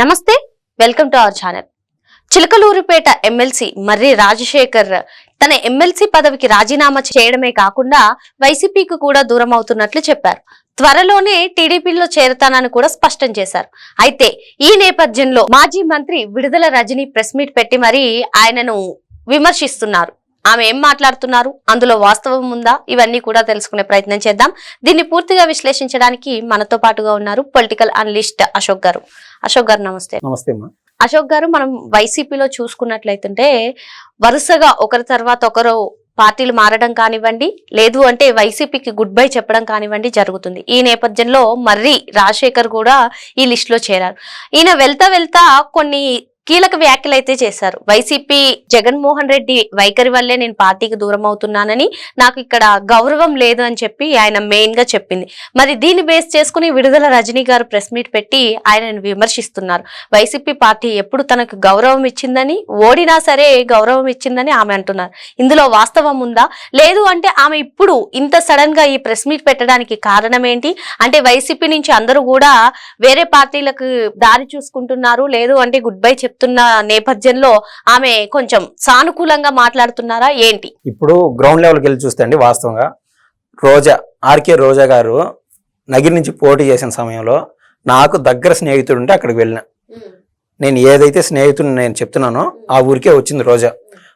నమస్తే welcome to our channel. Chilakaluripet MLC Marri Rajasekhar తన MLC పదవికి రాజీనామా చేయడమే కాకుండా వైసీపీకి కూడా దూరం అవుతున్నట్లు చెప్పారు. త్వరలోనే టీడీపీలో చేరతానని కూడా స్పష్టం చేశారు. అయితే ఈ నేపథ్యంలో మాజీ మంత్రి విడుదల రజనీ ప్రెస్ మీట్ పెట్టి మరీ ఆయనను విమర్శిస్తున్నారు. ఆమె ఏం మాట్లాడుతున్నారు? అందులో వాస్తవం ఉందా? ఇవన్నీ కూడా తెలుసుకునే ప్రయత్నం చేద్దాం. దీన్ని పూర్తిగా విశ్లేషించడానికి మనతో పాటుగా ఉన్నారు పొలిటికల్ అనలిస్ట్ అశోక్ గారు. అశోక్ గారు నమస్తే. నమస్తే అశోక్ గారు మనం వైసీపీలో చూసుకున్నట్లయితుంటే వరుసగా ఒకరి తర్వాత ఒకరు పార్టీలు మారడం కానివ్వండి లేదు అంటే వైసీపీకి గుడ్ బై చెప్పడం కానివ్వండి జరుగుతుంది. ఈ నేపథ్యంలో మర్రి రాజశేఖర్ కూడా ఈ లిస్ట్లో చేరారు. ఈయన వెళ్తా వెళ్తా కొన్ని కీలక వ్యాఖ్యలు అయితే చేశారు. వైసీపీ జగన్మోహన్ రెడ్డి వైఖరి వల్లే నేను పార్టీకి దూరం అవుతున్నానని నాకు ఇక్కడ గౌరవం లేదు అని చెప్పి ఆయన మెయిన్గా చెప్పింది. మరి దీన్ని బేస్ చేసుకుని విడుదల రజనీ గారు ప్రెస్ మీట్ పెట్టి ఆయనను విమర్శిస్తున్నారు. వైసీపీ పార్టీ ఎప్పుడు తనకు గౌరవం ఇచ్చిందని ఓడినా సరే గౌరవం ఇచ్చిందని ఆమె అంటున్నారు. ఇందులో వాస్తవం ఉందా? లేదు అంటే ఆమె ఇప్పుడు ఇంత సడన్గా ఈ ప్రెస్ మీట్ పెట్టడానికి కారణం ఏంటి? అంటే వైసీపీ నుంచి అందరూ కూడా వేరే పార్టీలకు దారి చూసుకుంటున్నారు లేదు అంటే గుడ్ బై చెప్తున్న నేపథ్యంలో ఆమె కొంచెం సానుకూలంగా మాట్లాడుతున్నారా ఏంటి? ఇప్పుడు గ్రౌండ్ లెవెల్కి వెళ్ళి చూస్తే అండి వాస్తవంగా రోజా ఆర్కే రోజా గారు నగిరి నుంచి పోటీ చేసిన సమయంలో నాకు దగ్గర స్నేహితుడు ఉంటే అక్కడికి వెళ్ళిన. నేను ఏదైతే స్నేహితుడిని నేను చెప్తున్నానో ఆ ఊరికే వచ్చింది రోజా.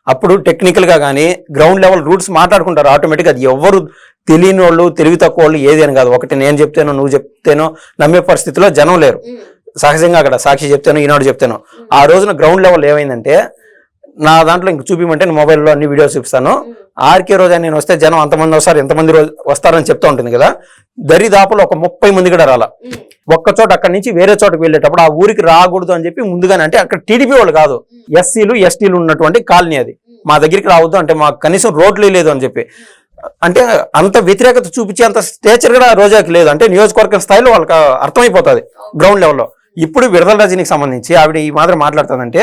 అప్పుడు టెక్నికల్గా కానీ గ్రౌండ్ లెవెల్ రూట్స్ మాట్లాడుకుంటారు ఆటోమేటిక్ అది ఎవరు తెలియని వాళ్ళు తెలివి తక్కువ వాళ్ళు ఏది అని కాదు. ఒకటి నేను చెప్తేనో నువ్వు చెప్తేనో నమ్మే పరిస్థితిలో జనం లేరు. సహజంగా అక్కడ సాక్షి చెప్తాను ఈనాడు చెప్తాను. ఆ రోజున గ్రౌండ్ లెవెల్ ఏమైందంటే నా దాంట్లో ఇంక చూపిమంటే నేను మొబైల్లో అన్ని వీడియోస్ చూపిస్తాను. ఆర్కే రోజు నేను వస్తే జనం అంతమంది వస్తారు ఎంతమంది రోజు వస్తారని చెప్తా ఉంటుంది కదా. దరిదాపులో ఒక ముప్పై మంది కూడా రాలా. ఒక్క చోట అక్కడి నుంచి వేరే చోటకి వెళ్ళేటప్పుడు ఆ ఊరికి రాకూడదు అని చెప్పి ముందుగానే అంటే అక్కడ టీడీపీ వాళ్ళు కాదు ఎస్సీలు ఎస్టీలు ఉన్నటువంటి కాలనీ అది. మా దగ్గరికి రావద్దు అంటే మాకు కనీసం రోడ్లు లేదు అని చెప్పి. అంటే అంత వ్యతిరేకత చూపించే అంత స్టేచర్ కూడా రోజాకి లేదు. అంటే నియోజకవర్గం స్థాయిలో వాళ్ళకి అర్థమైపోతుంది గ్రౌండ్ లెవెల్లో ఇప్పుడు విడుదల రజనీకి సంబంధించి ఆవిడ ఈ మాత్రం మాట్లాడుతుందంటే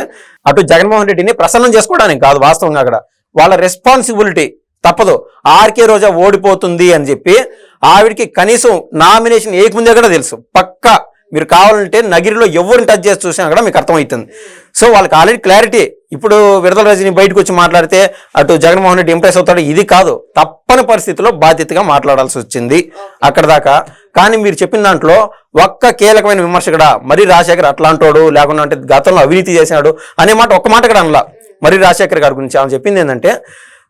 అటు జగన్మోహన్ రెడ్డిని ప్రసన్నం చేసుకోవడానికి కాదు వాస్తవంగా అక్కడ. వాళ్ళ రెస్పాన్సిబిలిటీ తప్పదు. ఆర్కే రోజా ఓడిపోతుంది అని చెప్పి ఆవిడకి కనీసం నామినేషన్ ఏకముందే కూడా తెలుసు. పక్కా మీరు కావాలంటే నగిరిలో ఎవరిని టచ్ చేసి చూసినా కూడా మీకు అర్థమవుతుంది. సో వాళ్ళకి ఆల్రెడీ క్లారిటీ ఇప్పుడు విడుదల రజని బయటకు వచ్చి మాట్లాడితే అటు జగన్మోహన్ రెడ్డి ఇంప్రెస్ అవుతాడు ఇది కాదు. తప్పని పరిస్థితిలో బాధ్యతగా మాట్లాడాల్సి వచ్చింది అక్కడ దాకా. కానీ మీరు చెప్పిన దాంట్లో ఒక్క కీలకమైన విమర్శ కూడా మరి రాజశేఖర్ అట్లాంటోడు లేకుండా అంటే గతంలో అవినీతి చేశాడు అనే మాట ఒక్క మాట కూడా అనలా. మరి రాజశేఖర్ గారి గురించి ఆమె చెప్పింది ఏంటంటే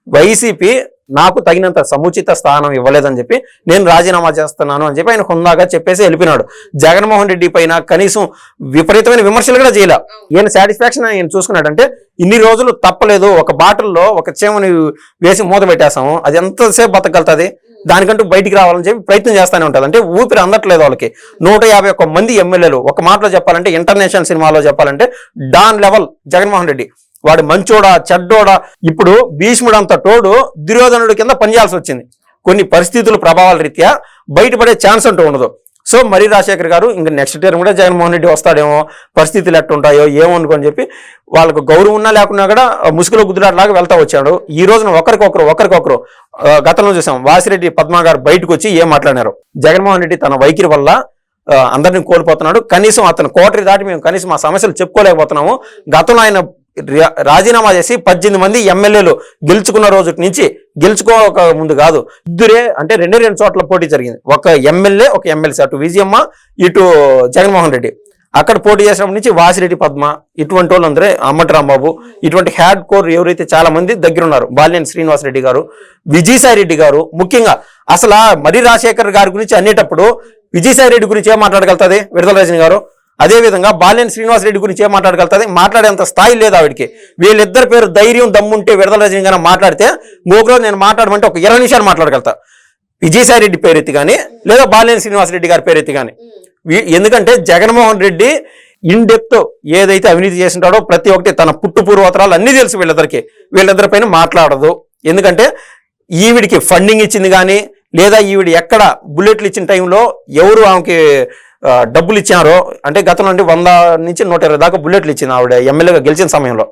వైసీపీ నాకు తగినంత సముచిత స్థానం ఇవ్వలేదని చెప్పి నేను రాజీనామా చేస్తున్నాను అని చెప్పి ఆయన హుందాగా చెప్పేసి వెళ్ళిపోయినాడు. జగన్మోహన్ రెడ్డి పైన కనీసం విపరీతమైన విమర్శలు కూడా చేయలే. ఈయన సాటిస్ఫాక్షన్ ఆయన చూసుకున్నాడంటే ఇన్ని రోజులు తప్పలేదు ఒక బాటిల్లో ఒక చీమని వేసి మూత పెట్టేసాము అది ఎంతసేపు బతకగలుగుతుంది? దానికంటూ బయటికి రావాలని చెప్పి ప్రయత్నం చేస్తూనే ఉంటుంది. అంటే ఊపిరి అందట్లేదు వాళ్ళకి. నూట యాభై ఒక్క మంది ఎమ్మెల్యేలు ఒక మాటలో చెప్పాలంటే ఇంటర్నేషనల్ సినిమాలో చెప్పాలంటే డాన్ లెవెల్ జగన్మోహన్ రెడ్డి. వాడు మంచోడా చెడ్డోడా. ఇప్పుడు భీష్ముడంత తోడు దుర్యోధనుడి కింద పనిచేయాల్సి వచ్చింది కొన్ని పరిస్థితుల ప్రభావాల రీత్యా బయటపడే ఛాన్స్ అంటూ ఉండదు. సో మరి రాజశేఖర్ గారు ఇంకా నెక్స్ట్ టైం కూడా జగన్మోహన్ రెడ్డి వస్తాడేమో పరిస్థితులు ఎట్టుంటాయో ఏమో అనుకోని చెప్పి వాళ్ళకు గౌరవం ఉన్నా లేకున్నా కూడా ముసుగులో గుద్దులాట్లాగా వెళ్తా వచ్చాడు. ఈ రోజున ఒకరికొకరు ఒకరికొకరు గతంలో చూసాం వాసిరెడ్డి పద్మా గారు బయటకు వచ్చి ఏం మాట్లాడినారు? జగన్మోహన్ రెడ్డి తన వైఖరి వల్ల అందరినీ అందరిని కోల్పోతున్నాడు. కనీసం అతను కోటరి దాటి మేము కనీసం ఆ సమస్యలు చెప్పుకోలేకపోతున్నాము. గతంలో ఆయన రాజీనామా చేసి పద్దెనిమిది మంది ఎమ్మెల్యేలు గెలుచుకున్న రోజు నుంచి గెలుచుకోక ముందు కాదు ఇద్దరే అంటే రెండు రెండు చోట్ల పోటీ జరిగింది. ఒక ఎమ్మెల్యే ఒక ఎమ్మెల్సీ. అటు విజయమ్మ ఇటు జగన్మోహన్ రెడ్డి. అక్కడ పోటీ చేసినప్పటి నుంచి వాసిరెడ్డి పద్మ ఇటువంటి వాళ్ళు అందరే అమ్మటి రాంబాబు ఇటువంటి హ్యాడ్ కోర్ ఎవరైతే చాలా మంది దగ్గర ఉన్నారు బాలినేని శ్రీనివాసరెడ్డి గారు విజయసాయి రెడ్డి గారు ముఖ్యంగా అసలు మరి రాజశేఖర్ గారి గురించి అనేటప్పుడు విజయసాయి రెడ్డి గురించి ఏం మాట్లాడగలుగుతుంది? విడుదల రజని గారు. అదేవిధంగా విధంగా శ్రీనివాసరెడ్డి గురించి ఏం మాట్లాడగలుగుతుంది? మాట్లాడేంత స్థాయి లేదు ఆవిడకి. వీళ్ళిద్దరి పేరు ధైర్యం దమ్ముంటే విడుదల రజని మాట్లాడితే ఇంకొకరోజు నేను మాట్లాడమంటే ఒక ఇరవై నిమిషాలు మాట్లాడగలుగుతా. విజయసాయి రెడ్డి పేరెత్తి కానీ లేదా బాలినేని శ్రీనివాసరెడ్డి గారి పేరెత్తి కానీ ఎందుకంటే జగన్మోహన్ రెడ్డి ఇన్ డెప్త్ ఏదైతే అవినీతి చేసింటాడో ప్రతి ఒక్కటి తన పుట్టు పూర్వోత్తరాలు అన్నీ తెలుసు వీళ్ళిద్దరికి. వీళ్ళిద్దరి పైన మాట్లాడదు. ఎందుకంటే ఈవిడికి ఫండింగ్ ఇచ్చింది కానీ లేదా ఈవిడ ఎక్కడ బుల్లెట్లు ఇచ్చిన టైంలో ఎవరు ఆమెకి డబ్బులు ఇచ్చారో అంటే గతంలో అంటే వంద నుంచి నూట ఇరవై దాకా బుల్లెట్లు ఇచ్చింది ఆవిడ ఎమ్మెల్యేగా గెలిచిన సమయంలో.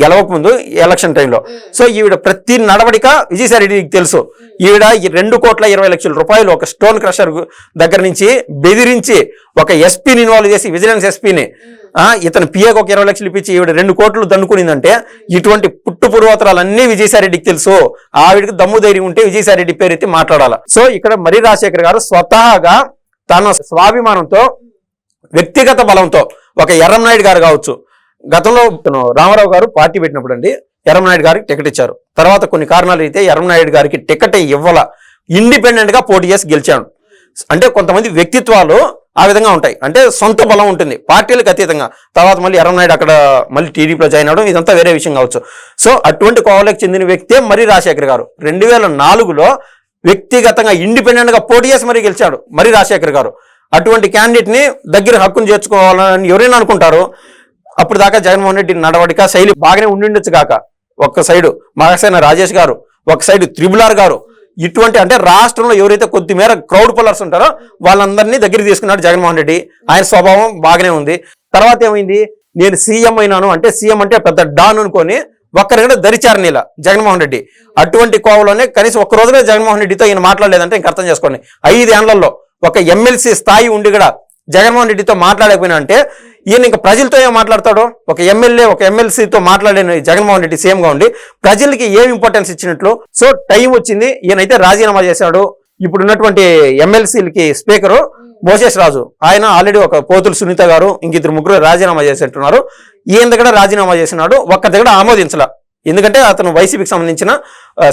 గెలవక ముందు ఎలక్షన్ టైంలో. సో ఈవిడ ప్రతి నడవడిక విజయసాయి రెడ్డికి తెలుసు ఈవిడ ఈ రెండు కోట్ల ఇరవై లక్షల రూపాయలు ఒక స్టోన్ క్రషర్ దగ్గర నుంచి బెదిరించి ఒక ఎస్పీని ఇన్వాల్వ్ చేసి విజిలెన్స్ ఎస్పీని ఇతను పిఏకి ఒక ఇరవై లక్షలు ఇప్పించి ఈవిడ రెండు కోట్లు దండుకునిందంటే ఇటువంటి పుట్టు పూర్వోత్తరాలన్నీ విజయసాయిరెడ్డికి తెలుసు. ఆవిడకి దమ్ము ధైర్యం ఉంటే విజయసాయిరెడ్డి పేరు ఎత్తి మాట్లాడాలి. సో ఇక్కడ మరి రాజశేఖర్ గారు స్వతహాగా తన స్వాభిమానంతో వ్యక్తిగత బలంతో ఒక ఎర్రంనాయుడు గారు కావచ్చు. గతంలో రామారావు గారు పార్టీ పెట్టినప్పుడు అండి ఎర్రంనాయుడు గారికి టికెట్ ఇచ్చారు. తర్వాత కొన్ని కారణాలు అయితే ఎర్రంనాయుడు గారికి టికెట్ ఇవ్వాల ఇండిపెండెంట్గా పోటీ చేసి గెలిచాడు. అంటే కొంతమంది వ్యక్తిత్వాలు ఆ విధంగా ఉంటాయి. అంటే సొంత బలం ఉంటుంది పార్టీలకు అతీతంగా. తర్వాత మళ్ళీ ఎర్రనాయుడు అక్కడ మళ్ళీ టీడీపీలో జాయిన్ అవడం ఇదంతా వేరే విషయం కావచ్చు. సో అటువంటి కోవలకు చెందిన వ్యక్తే మరి రాజశేఖర్ గారు. రెండు వేల నాలుగులో వ్యక్తిగతంగా ఇండిపెండెంట్గా పోటీ చేసి మరీ గెలిచాడు మరి రాజశేఖర్ గారు. అటువంటి క్యాండిడేట్ని దగ్గర హక్కును చేర్చుకోవాలని ఎవరైనా అనుకుంటారు అప్పుడు దాకా జగన్మోహన్ రెడ్డి నడవడిక శైలి బాగానే ఉండిండొచ్చు కాక ఒక్క సైడు మగసేన రాజేష్ గారు ఒక సైడు త్రిబులార్ గారు ఇటువంటి అంటే రాష్ట్రంలో ఎవరైతే కొద్దిమేర క్రౌడ్ పుల్లర్స్ ఉంటారో వాళ్ళందరినీ దగ్గర తీసుకున్నాడు జగన్మోహన్ రెడ్డి. ఆయన స్వభావం బాగానే ఉంది. తర్వాత ఏమైంది? నేను సీఎం అయినాను అంటే సీఎం అంటే పెద్ద డాన్ అనుకొని ఒక్కరి కూడా దరిచారు జగన్మోహన్ రెడ్డి. అటువంటి కోవలోనే కనీసం ఒక్క రోజుగా జగన్మోహన్ రెడ్డితో ఈయన మాట్లాడలేదంటే ఇంక అర్థం చేసుకోండి. ఐదేళ్ళలో ఒక ఎమ్మెల్సీ స్థాయి ఉండి కూడా జగన్మోహన్ రెడ్డితో మాట్లాడకపోయినా అంటే ఈయన ఇంకా ప్రజలతో ఏం మాట్లాడతాడు? ఒక ఎమ్మెల్యే ఒక ఎమ్మెల్సీతో మాట్లాడిన జగన్మోహన్ రెడ్డి సీఎంగా ఉండి ప్రజలకి ఏం ఇంపార్టెన్స్ ఇచ్చినట్లు? సో టైం వచ్చింది. ఈయనైతే రాజీనామా చేశాడు. ఇప్పుడు ఉన్నటువంటి ఎమ్మెల్సీలకి స్పీకరు మోసేస్ రాజు. ఆయన ఆల్రెడీ ఒక పోతులు సునీత గారు ఇంకిద్దరు ముగ్గురు రాజీనామా చేసినట్టున్నారు ఈయన దగ్గర రాజీనామా చేసినాడు. ఒక్క దగ్గర ఆమోదించలా. ఎందుకంటే అతను వైసీపీకి సంబంధించిన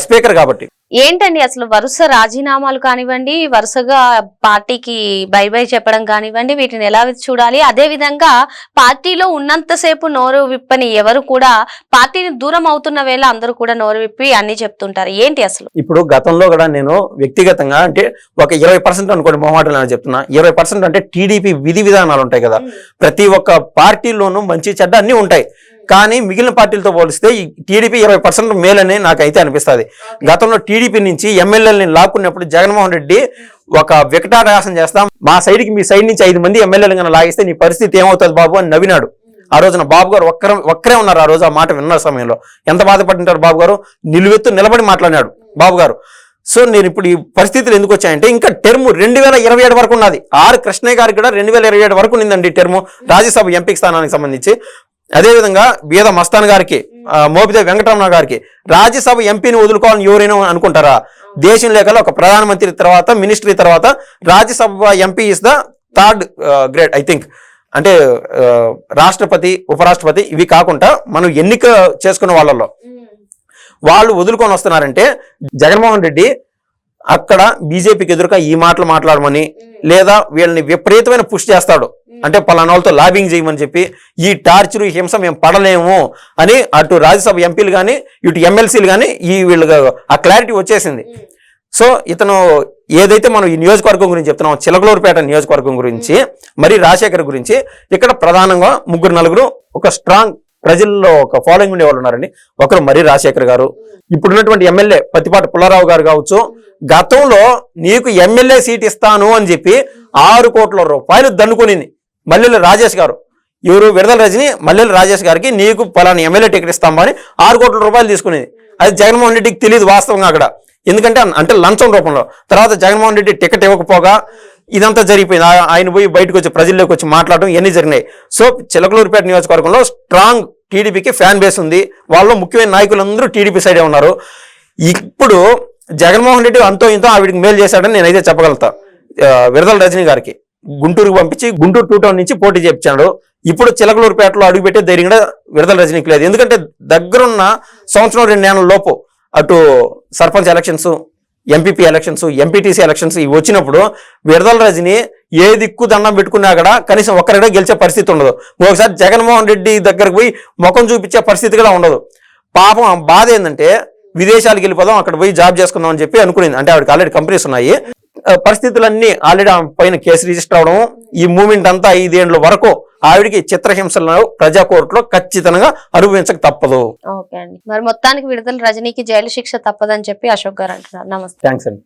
స్పీకర్ కాబట్టి. ఏంటండి అసలు వరుస రాజీనామాలు కానివ్వండి వరుసగా పార్టీకి బై బై చెప్పడం కానివ్వండి వీటిని ఎలా చూడాలి? అదే విధంగా పార్టీలో ఉన్నంతసేపు నోరు విప్పని ఎవరు కూడా పార్టీని దూరం అవుతున్న వేళ అందరూ కూడా నోరు విప్పి అన్ని చెప్తుంటారు. ఏంటి అసలు? ఇప్పుడు గతంలో కూడా నేను వ్యక్తిగతంగా అంటే ఒక ఇరవై పర్సెంట్ అనుకోండి మొహమాటలు అని చెప్తున్నా ఇరవై పర్సెంట్ అంటే టీడీపీ విధి విధానాలు ఉంటాయి కదా. ప్రతి ఒక్క పార్టీలోనూ మంచి చెడ్డ అన్ని ఉంటాయి. కానీ మిగిలిన పార్టీలతో పోలిస్తే ఈ టీడీపీ ఇరవై పర్సెంట్ మేలని నాకైతే అనిపిస్తుంది. గతంలో టీడీపీ నుంచి ఎమ్మెల్యేలని లాక్కున్నప్పుడు జగన్మోహన్ రెడ్డి ఒక వికటారాసం చేస్తాం. మా సైడ్కి మీ సైడ్ నుంచి ఐదు మంది ఎమ్మెల్యేలు కన్నా లాగిస్తే నీ పరిస్థితి ఏమవుతుంది బాబు అని నవ్వినాడు. ఆ రోజున బాబు గారు ఒక్కరే ఒక్కరే ఉన్నారు ఆ రోజు ఆ మాట విన్న సమయంలో. ఎంత బాధపడింటారు బాబు గారు? నిలువెత్తు నిలబడి మాట్లాడినాడు బాబు గారు. సో నేను ఇప్పుడు ఈ పరిస్థితులు ఎందుకు వచ్చాయంటే ఇంకా టెర్మ్ రెండు వేల ఇరవై ఏడు వరకు ఉన్నది. ఆర్ కృష్ణయ్య గారికి కూడా రెండు వేల ఇరవై ఏడు వరకు ఉండిందండి టెర్మ్ రాజ్యసభ ఎంపీ స్థానానికి సంబంధించి. అదేవిధంగా బీద మస్తాన్ గారికి ఆ, మోపిదేవి వెంకటరమణ గారికి రాజ్యసభ ఎంపీని వదులుకోవాలని ఎవరైనా అనుకుంటారా? దేశం లేకలో ఒక ప్రధానమంత్రి తర్వాత మినిస్ట్రీ తర్వాత Rajya Sabha MP is the third grade I think. అంటే రాష్ట్రపతి ఉపరాష్ట్రపతి ఇవి కాకుండా మనం ఎన్నిక చేసుకున్న వాళ్ళలో. వాళ్ళు వదులుకొని వస్తున్నారంటే జగన్మోహన్ రెడ్డి అక్కడ బీజేపీకి ఎదురుగా ఈ మాటలు మాట్లాడమని లేదా వీళ్ళని విపరీతమైన పుష్ చేస్తాడు. అంటే పలానా వాళ్ళతో లాబింగ్ చేయమని చెప్పి ఈ టార్చర్ ఈ హింస మేము పడలేము అని అటు రాజ్యసభ ఎంపీలు కానీ ఇటు ఎమ్మెల్సీలు కానీ ఈ వీళ్ళు ఆ క్లారిటీ వచ్చేసింది. సో ఇతను ఏదైతే మనం ఈ నియోజకవర్గం గురించి చెప్తున్నాం చిలకలూరుపేట నియోజకవర్గం గురించి మరి రాజశేఖర్ గురించి ఇక్కడ ప్రధానంగా ముగ్గురు నలుగురు ఒక స్ట్రాంగ్ ప్రజల్లో ఒక ఫాలోయింగ్ ఉండేవాళ్ళు ఉన్నారండి. ఒకరు మరి రాజశేఖర్ గారు. ఇప్పుడున్నటువంటి ఎమ్మెల్యే పత్తిపాటి పుల్లారావు గారు కావచ్చు. గతంలో నీకు ఎమ్మెల్యే సీట్ ఇస్తాను అని చెప్పి ఆరు కోట్ల రూపాయలు దండుకునింది. మల్లెల రాజేష్ గారు. ఎవరు విడుదల రజని మల్లెల రాజేష్ గారికి నీకు పలానా ఎమ్మెల్యే టికెట్ ఇస్తామని ఆరు కోట్ల రూపాయలు తీసుకునేది. అది జగన్మోహన్ రెడ్డికి తెలియదు వాస్తవంగా అక్కడ. ఎందుకంటే అంటే లంచం రూపంలో. తర్వాత జగన్మోహన్ రెడ్డి టికెట్ ఇవ్వకపోగా ఇదంతా జరిగిపోయింది. ఆయన పోయి బయటకు వచ్చి ప్రజల్లోకి వచ్చి మాట్లాడడం ఇవన్నీ జరిగినాయి. సో చిలకలూరుపేట నియోజకవర్గంలో స్ట్రాంగ్ టీడీపీకి ఫ్యాన్ బేస్ ఉంది. వాళ్ళు ముఖ్యమైన నాయకులందరూ టీడీపీ సైడే ఉన్నారు. ఇప్పుడు జగన్మోహన్ రెడ్డి అంతో ఇంతో ఆవిడికి మేలు చేశాడని నేనైతే చెప్పగలుగుతా. విరదల రజనీ గారికి. గుంటూరుకు పంపించి గుంటూరు టూ టౌన్ నుంచి పోటీ చేపించాడు. ఇప్పుడు చిలకలూరుపేటలో అడుగుపెట్టే ధైర్యం కూడా విడదల రజనీకి లేదు. ఎందుకంటే దగ్గరున్న సంవత్సరం రెండు నెలల లోపు అటు sarpanch elections MPP elections MPTC elections ఇవి వచ్చినప్పుడు విడుదల రజని ఏ దిక్కు దండం పెట్టుకున్నా కూడా కనీసం ఒక్కరిగా గెలిచే పరిస్థితి ఉండదు. ఒకసారి జగన్మోహన్ రెడ్డి దగ్గరకు పోయి ముఖం చూపించే పరిస్థితి కూడా ఉండదు. పాపం బాధ ఏంటంటే విదేశాలకు వెళ్ళిపోదాం అక్కడ పోయి జాబ్ చేసుకుందాం అని చెప్పి అనుకునేది. అంటే ఆవిడకి ఆల్రెడీ కంపెనీస్ ఉన్నాయి. పరిస్థితులన్నీ ఆల్రెడీ ఆమె పైన కేసు రిజిస్టర్ అవడం ఈ మూమెంట్ అంతా ఐదేండ్ల వరకు ఆవిడికి చిత్రహింసలను ప్రజా కోర్టులో ఖచ్చితంగా అనుభవించక తప్పదు. ఓకే అండి. మరి మొత్తానికి విడుదల రజనీకి జైలు శిక్ష తప్పదని చెప్పి అశోక్ గారు అంటున్నారు. నమస్తే. థ్యాంక్స్ అండి.